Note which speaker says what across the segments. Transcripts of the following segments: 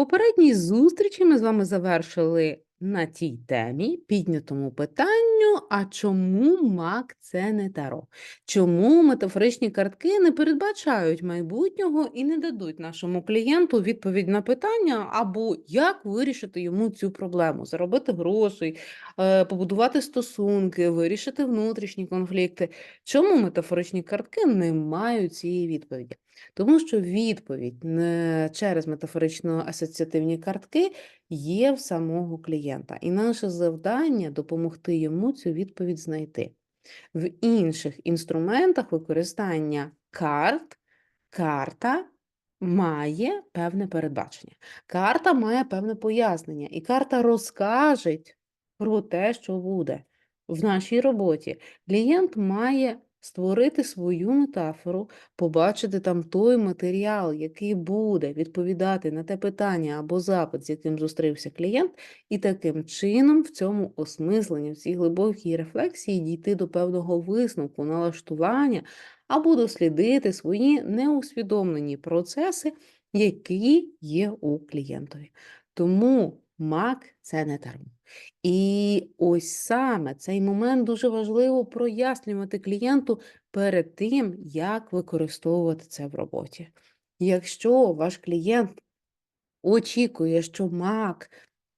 Speaker 1: попередній зустрічі ми з вами завершили на тій темі, піднятому питанню, а чому мак це не таро? Чому метафоричні картки не передбачають майбутнього і не дадуть нашому клієнту відповідь на питання, або як вирішити йому цю проблему, заробити грошей, побудувати стосунки, вирішити внутрішні конфлікти. Чому метафоричні картки не мають цієї відповіді? Тому що відповідь через метафорично-асоціативні картки є в самого клієнта, і наше завдання допомогти йому цю відповідь знайти. В інших інструментах використання карт, карта має певне передбачення. Карта має певне пояснення, і карта розкаже про те, що буде. В нашій роботі клієнт має створити свою метафору, побачити там той матеріал, який буде відповідати на те питання або запит, з яким зустрівся клієнт, і таким чином в цьому осмисленні, в цій глибокій рефлексії дійти до певного висновку, налаштування або дослідити свої неусвідомлені процеси, які є у клієнтові. Тому мак це не таро. І ось саме цей момент дуже важливо прояснювати клієнту перед тим, як використовувати це в роботі. Якщо ваш клієнт очікує, що мак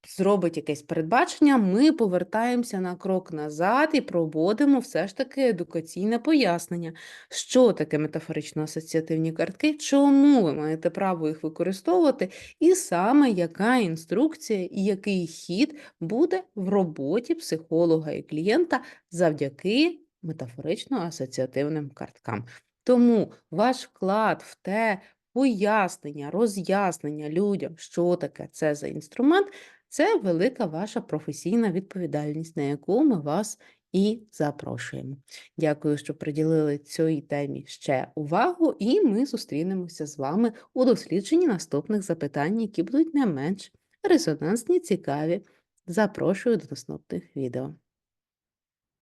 Speaker 1: зробить якесь передбачення, ми повертаємося на крок назад і проводимо все ж таки едукаційне пояснення, що таке метафорично-асоціативні картки, чому ви маєте право їх використовувати, і саме яка інструкція і який хід буде в роботі психолога і клієнта завдяки метафорично-асоціативним карткам. Тому ваш вклад в те пояснення, роз'яснення людям, що таке це за інструмент, це велика ваша професійна відповідальність, на яку ми вас і запрошуємо. Дякую, що приділили цій темі ще увагу, і ми зустрінемося з вами у дослідженні наступних запитань, які будуть не менш резонансні, цікаві. Запрошую до наступних відео.